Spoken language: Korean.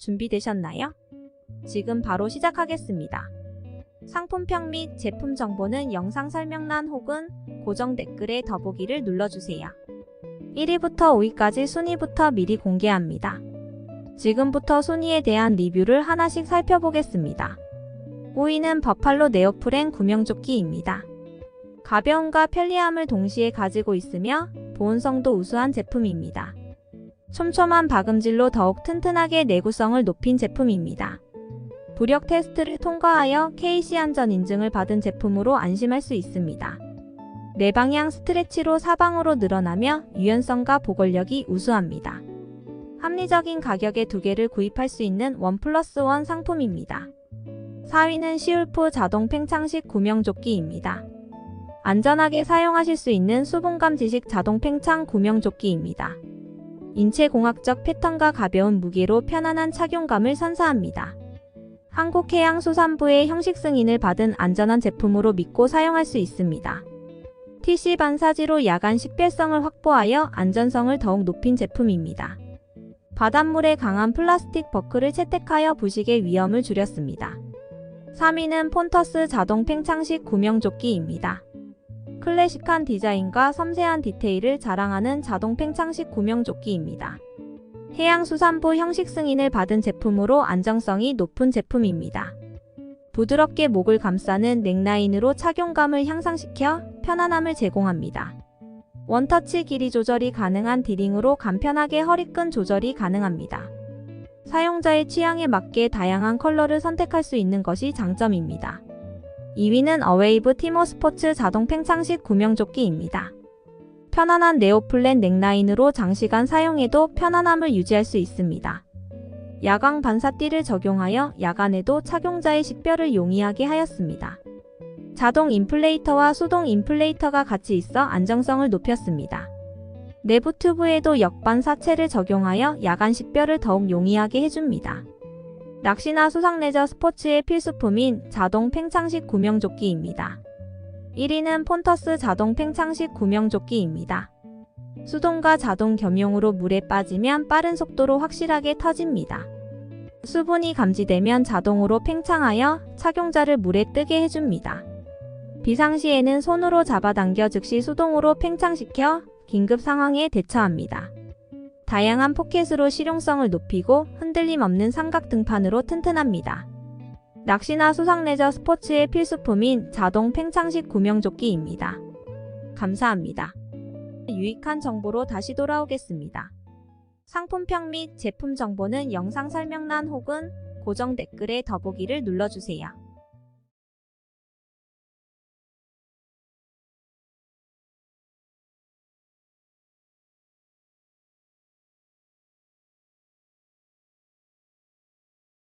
준비되셨나요? 지금 바로 시작하겠습니다. 상품평 및 제품 정보는 영상 설명란 혹은 고정 댓글에 더보기를 눌러주세요. 1위부터 5위까지 순위부터 미리 공개합니다. 지금부터 순위에 대한 리뷰를 하나씩 살펴보겠습니다. 5위는 버팔로 네오프렌 구명조끼입니다. 가벼움과 편리함을 동시에 가지고 있으며 보온성도 우수한 제품입니다. 촘촘한 박음질로 더욱 튼튼하게 내구성을 높인 제품입니다. 부력 테스트를 통과하여 KC 안전 인증을 받은 제품으로 안심할 수 있습니다. 내방향 스트레치로 사방으로 늘어나며 유연성과 보건력이 우수합니다. 합리적인 가격에 두 개를 구입할 수 있는 원 플러스 원 상품입니다. 4위는 시울프 자동 팽창식 구명조끼입니다. 안전하게 사용하실 수 있는 수분감 지식 자동 팽창 구명조끼입니다. 인체공학적 패턴과 가벼운 무게로 편안한 착용감을 선사합니다. 한국해양수산부의 형식 승인을 받은 안전한 제품으로 믿고 사용할 수 있습니다. TC 반사지로 야간 식별성을 확보하여 안전성을 더욱 높인 제품입니다. 바닷물에 강한 플라스틱 버클을 채택하여 부식의 위험을 줄였습니다. 3위는 폰터스 자동 팽창식 구명조끼입니다. 클래식한 디자인과 섬세한 디테일을 자랑하는 자동 팽창식 구명조끼입니다. 해양수산부 형식 승인을 받은 제품으로 안정성이 높은 제품입니다. 부드럽게 목을 감싸는 넥라인으로 착용감을 향상시켜 편안함을 제공합니다. 원터치 길이 조절이 가능한 디링으로 간편하게 허리끈 조절이 가능합니다. 사용자의 취향에 맞게 다양한 컬러를 선택할 수 있는 것이 장점입니다. 2위는 어웨이브 티모 스포츠 자동 팽창식 구명조끼입니다. 편안한 네오플랜 넥라인으로 장시간 사용해도 편안함을 유지할 수 있습니다. 야광 반사띠를 적용하여 야간에도 착용자의 식별을 용이하게 하였습니다. 자동 인플레이터와 수동 인플레이터가 같이 있어 안정성을 높였습니다. 내부 튜브에도 역반 사체를 적용하여 야간 식별을 더욱 용이하게 해줍니다. 낚시나 수상 레저 스포츠의 필수품인 자동 팽창식 구명조끼입니다. 1위는 폰터스 자동 팽창식 구명조끼입니다. 수동과 자동 겸용으로 물에 빠지면 빠른 속도로 확실하게 터집니다. 수분이 감지되면 자동으로 팽창하여 착용자를 물에 뜨게 해줍니다. 비상시에는 손으로 잡아당겨 즉시 수동으로 팽창시켜 긴급 상황에 대처합니다. 다양한 포켓으로 실용성을 높이고 흔들림 없는 삼각 등판으로 튼튼합니다. 낚시나 수상 레저 스포츠의 필수품인 자동 팽창식 구명조끼입니다. 감사합니다. 유익한 정보로 다시 돌아오겠습니다. 상품평 및 제품 정보는 영상 설명란 혹은 고정 댓글에 더보기를 눌러주세요.